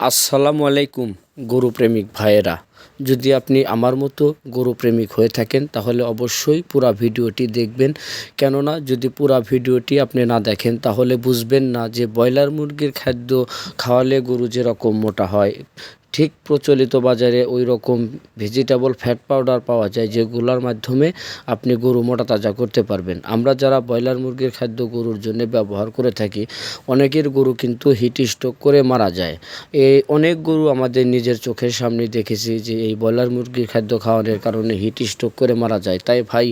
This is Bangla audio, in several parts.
আসসালামু আলাইকুম, গরু প্রেমিক ভাইয়েরা। যদি আপনি আমার মতো গরু প্রেমিক হয়ে থাকেন, তাহলে অবশ্যই পুরা ভিডিওটি দেখবেন। কেননা, যদি পুরা ভিডিওটি আপনি না দেখেন, তাহলে বুঝবেন না যে ব্রয়লার মুরগির খাদ্য খাওয়ালে গরু যেরকম মোটা হয়। ঠিক প্রচলিত বাজারে ওই রকম ভেজিটেবল ফ্যাট পাউডার পাওয়া যায়, যেগুলোর মাধ্যমে আপনি গরু মোটা তাজা করতে পারবেন। আমরা যারা ব্রয়লার মুরগির খাদ্য গরুর জন্য ব্যবহার করে থাকি, অনেকের গরু কিন্তু হিট স্ট্রোক করে মারা যায়। এই অনেক গরু আমাদের নিজের চোখের সামনে দেখেছি যে এই ব্রয়লার মুরগির খাদ্য খাওয়ানোর কারণে হিট স্ট্রোক করে মারা যায়। তাই ভাই,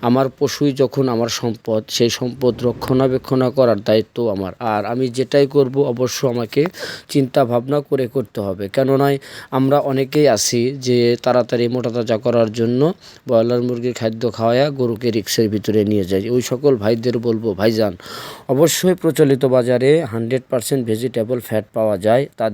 আমার পশুই যখন আমার সম্পদ, সেই সম্পদ রক্ষণাবেক্ষণ করার দায়িত্ব আমার। আর আমি যেটাই করব, অবশ্য আমাকে চিন্তা ভাবনা করে করতে হবে। কেননা আমরা অনেকেই আছি যে তাড়াতাড়ি মোটা তাজা করার জন্য ব্রয়লার মুরগির খাদ্য খাওয়ায়া গরুকে রিক্সের ভিতরে নিয়ে যায়। ওই সকল ভাইদের বলব, ভাইজান, অবশ্যই প্রচলিত বাজারে হান্ড্রেড পারসেন্ট ভেজিটেবল ফ্যাট পাওয়া যায়। তার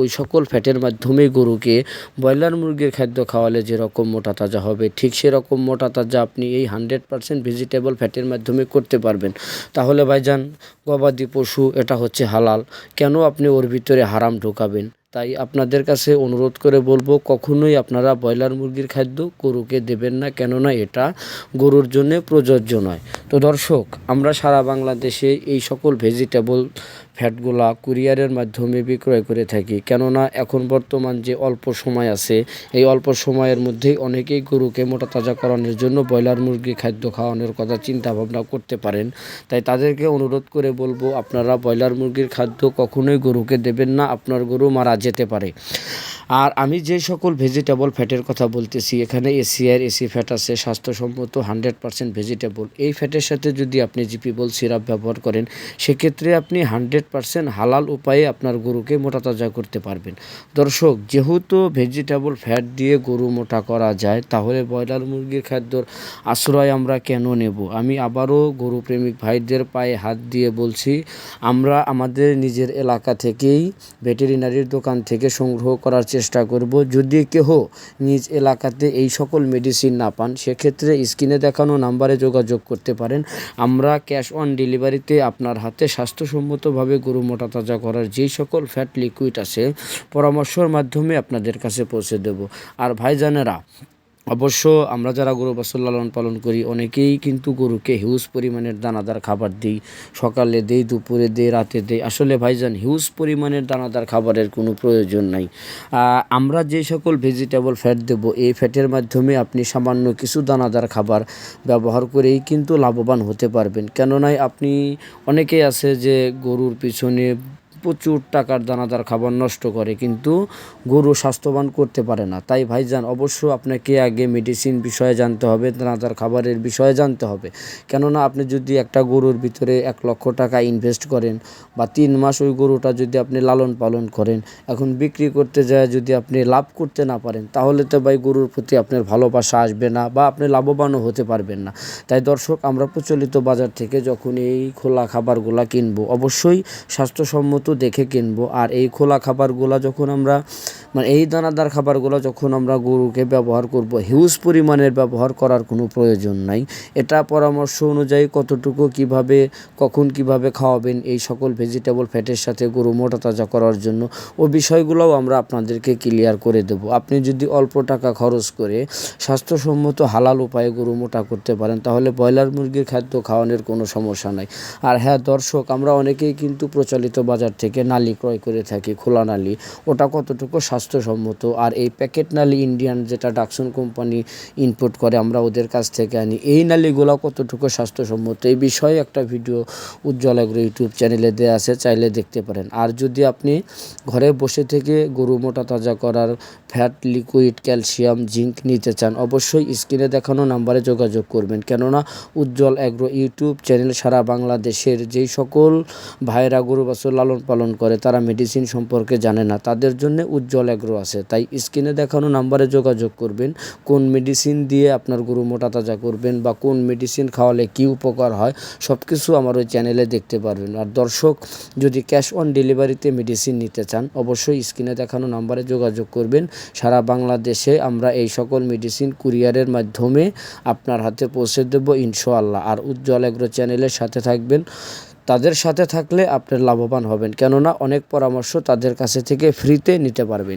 ওই সকল ফ্যাটের মাধ্যমে গরুকে ব্রয়লার মুরগির খাদ্য খাওয়ালে যেরকম মোটা তাজা হবে, ঠিক সেরকম মোটা তাজা আপনি এই হান্ড্রেড পারসেন্ট ভেজিটেবল ফ্যাটের মাধ্যমে করতে পারবেন। তাহলে ভাইজান, গবাদি পশু, এটা হচ্ছে হালাল। কেন আপনি ওর ভিতরে হারাম ঢোকাবেন? তাই আপনাদের কাছে অনুরোধ করে বলব, কখনোই আপনারা ব্রয়লার মুরগির খাদ্য গরুকে দেবেন না, কেননা এটা গরুর জন্য প্রযোজ্য নয়। তো দর্শক, আমরা সারা বাংলাদেশে এই সকল ভেজিটেবল ফ্যাটগুলা কুরিয়ারের মাধ্যমে বিক্রয় করে থাকি। কেননা এখন বর্তমান যে অল্প সময় আছে, এই অল্প সময়ের মধ্যেই অনেকেই গরুকে মোটা তাজা করানোর জন্য ব্রয়লার মুরগি খাদ্য খাওয়ানোর কথা চিন্তা ভাবনা করতে পারেন। তাই তাদেরকে অনুরোধ করে বলব, আপনারা ব্রয়লার মুরগির খাদ্য কখনোই গরুকে দেবেন না, আপনার গরু মারা যেতে পারে। আর আমি যে সকল ভেজিটেবল ফ্যাটের কথা বলতেছি, এখানে এসিআর এসি ফ্যাট আছে, স্বাস্থ্যসম্মত হান্ড্রেড পার্সেন্ট ভেজিটেবল এই ফ্যাটের সাথে যদি আপনি জিপিবল সিরাপ ব্যবহার করেন, সেক্ষেত্রে আপনি হান্ড্রেড পার্সেন্ট হালাল উপায়ে আপনার গরুকে মোটা তাজা করতে পারবেন। দর্শক, যেহেতু ভেজিটেবল ফ্যাট দিয়ে গরু মোটা করা যায়, তাহলে ব্রয়লার মুরগির খাদ্যর আশ্রয় আমরা কেন নেব? আমি আবারও গরু প্রেমিক ভাইদের পায়ে হাত দিয়ে বলছি, আমরা আমাদের নিজের এলাকা থেকেই ভেটেরিনারির দোকান থেকে সংগ্রহ করার চেষ্টা করব। যদি কেহ নিজ এলাকাতে এই সকল মেডিসিন না পান, সেক্ষেত্রে স্ক্রিনে দেখানো নাম্বারে যোগাযোগ করতে পারেন। আমরা ক্যাশ অন ডেলিভারিতে আপনার হাতে স্বাস্থ্যসম্মতভাবে গরু মোটা তাজা করার যেই সকল ফ্যাট লিকুইড আছে, পরামর্শের মাধ্যমে আপনাদের কাছে পৌঁছে দেব। আর ভাইজানেরা অবশ্য আমরা যারা গরু বাছুর লালন পালন করি, অনেকেই কিন্তু গরুকে হিউজ পরিমাণের দানাদার খাবার দিই। সকালে দেই, দুপুরে দেই, রাতে দেই। আসলে ভাইজান হিউজ পরিমাণের দানাদার খাবারের কোনো প্রয়োজন নাই। আমরা যে সকল ভেজিটেবল ফ্যাট দেব, এই ফ্যাটের মাধ্যমে আপনি সামান্য কিছু দানাদার খাবার ব্যবহার করেই কিন্তু লাভবান হতে পারবেন। কেননা আপনি অনেকেই আছে যে গরুর পিছনে প্রচুর টাকার দানাদার খাবার নষ্ট করে, কিন্তু গরু স্বাস্থ্যবান করতে পারে না। তাই ভাইজান, অবশ্য আপনাকে আগে মেডিসিন বিষয়ে জানতে হবে, দানাদার খাবারের বিষয়ে জানতে হবে। কেননা আপনি যদি একটা গরুর ভিতরে এক লক্ষ টাকা ইনভেস্ট করেন বা তিন মাস ওই গরুটা যদি আপনি লালন পালন করেন, এখন বিক্রি করতে যায় যদি আপনি লাভ করতে না পারেন, তাহলে তো ভাই গরুর প্রতি আপনার ভালোবাসা আসবে না বা আপনি লাভবানও হতে পারবেন না। তাই দর্শক, আমরা প্রচলিত বাজার থেকে যখন এই খোলা খাবারগুলা কিনবো, অবশ্যই স্বাস্থ্যসম্মত দেখে কিনবো। আর এই খোলা খাবারগুলো যখন আমরা মানে এই দানাদার খাবারগুলো যখন আমরা গরুকে ব্যবহার করব হিউজ পরিমাণের ব্যবহার করার কোনো প্রয়োজন নাই। এটা পরামর্শ অনুযায়ী কতটুকু কীভাবে, কখন কীভাবে খাওয়াবেন এই সকল ভেজিটেবল ফ্যাটের সাথে গরু মোটা তাজা করার জন্য, ও বিষয়গুলোও আমরা আপনাদেরকে ক্লিয়ার করে দেব। আপনি যদি অল্প টাকা খরচ করে স্বাস্থ্যসম্মত হালাল উপায়ে গরু মোটা করতে পারেন, তাহলে ব্রয়লার মুরগির খাদ্য খাওয়ানোর কোনো সমস্যা নাই। আর হ্যাঁ দর্শক, আমরা অনেকেই কিন্তু প্রচলিত বাজার থেকে নালি ক্রয় করে থাকি, খোলা নালি। ওটা কতটুকু স্বাস্থ্যসম্মত? আর এই প্যাকেট নালি ইন্ডিয়ান যেটা ডাকসন কোম্পানি ইনপুট করে, আমরা ওদের কাছ থেকে আনি। এই নালিগুলো কতটুকু স্বাস্থ্যসম্মত? এই বিষয়ে একটা ভিডিও উজ্জ্বল এগ্রো ইউটিউব চ্যানেলে দেওয়া আছে, চাইলে দেখতে পারেন। আর যদি আপনি ঘরে বসে থেকে গরু মোটা তাজা করার ফ্যাট লিকুইড ক্যালসিয়াম জিঙ্ক নিতে চান, অবশ্যই স্ক্রিনে দেখানো নাম্বারে যোগাযোগ করবেন। কেননা উজ্জ্বল অ্যাগ্রো ইউটিউব চ্যানেল সারা বাংলাদেশের যেই সকল ভাইরা গরু বাছুর লালন পালন করে, তারা মেডিসিন সম্পর্কে জানে না। তাদের জন্য উজ্জ্বল অ্যাগ্রো আছে। তাই স্ক্রিনে দেখানো নাম্বারে যোগাযোগ করবেন। কোন মেডিসিন দিয়ে আপনার গরু মোটা তাজা করবেন বা কোন মেডিসিন খাওয়ালে কী উপকার হয় সব কিছু আমার ওই চ্যানেলে দেখতে পারবেন। আর দর্শক, যদি ক্যাশ অন ডেলিভারিতে মেডিসিন নিতে চান, অবশ্যই স্ক্রিনে দেখানো নাম্বারে যোগাযোগ করবেন। সারা বাংলাদেশে আমরা এই সকল মেডিসিন কুরিয়ারের মাধ্যমে আপনার হাতে পৌঁছে দেবো ইনশাআল্লাহ। আর উজ্জ্বল এগ্রো চ্যানেলের সাথে থাকবেন। তাদের সাথে থাকলে আপনি লাভবান হবেন। কেননা অনেক পরামর্শ তাদের কাছে থেকে ফ্রিতে নিতে পারবেন।